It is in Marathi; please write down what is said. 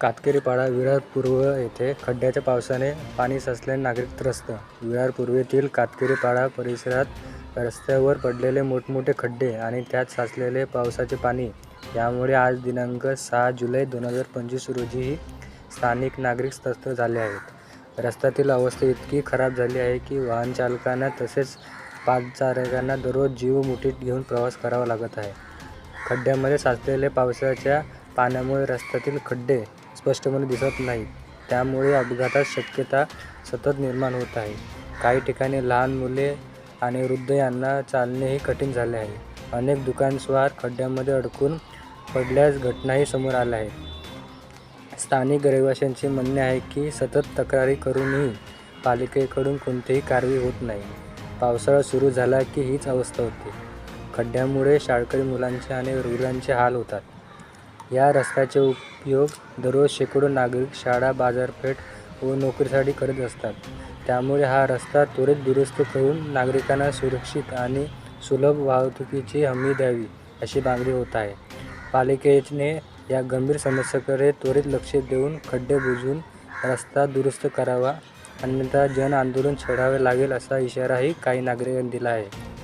कातकरीपाडा विरार पूर्व येथे खड्ड्याच्या पावसाने पाणी साचल्याने नागरिक त्रस्त. विरार पूर्वेतील कातकरीपाडा परिसरात रस्त्यावर पडलेले मोठमोठे खड्डे आणि त्यात साचलेले पावसाचे पाणी. यामुळे आज दिनांक सहा जुलै दोन हजार पंचवीस रोजीही स्थानिक नागरिक त्रस्त झाले आहेत. रस्त्यातील अवस्था इतकी खराब झाली आहे की वाहन चालकांना तसेच पादचारकांना दररोज जीव मुठीत घेऊन प्रवास करावा लागत आहे. खड्ड्यामध्ये साचलेल्या पावसाच्या पाण्यामुळे रस्त्यातील खड्डे स्पष्टपणे दिसत नाहीत त्यामुळे अपघाताची शक्यता सतत निर्माण होत आहे. काही ठिकाणी लहान मुले आणि वृद्ध यांना चालणेही कठीण झाले आहे. अनेक दुकानस्वार खड्ड्यामध्ये अडकून पडल्यास घटनाही समोर आल्या आहेत. स्थानिक रहिवाशांचे म्हणणे आहे की सतत तक्रारी करूनही पालिकेकडून कोणतीही कारवाई होत नाही. पावसाळा सुरू झाला की हीच अवस्था होती. खड्ड्यामुळे शाळकरी मुलांचे आणि रुग्णांचे हाल होतात. या रस्त्याचे उपयोग दररोज शेकडो नागरिक शाळा बाजारपेठ व नोकरीसाठी करत असतात. त्यामुळे हा रस्ता त्वरित दुरुस्त करून नागरिकांना सुरक्षित आणि सुलभ वाहतुकीची हमी द्यावी अशी मागणी होत आहे. पालिकेने या गंभीर समस्येकडे त्वरित लक्ष देऊन खड्डे बुजवून रस्ता दुरुस्त करावा अन्यथा जन आंदोलन छेडावे लागेल असा इशाराही काही नागरिकांनी दिला आहे.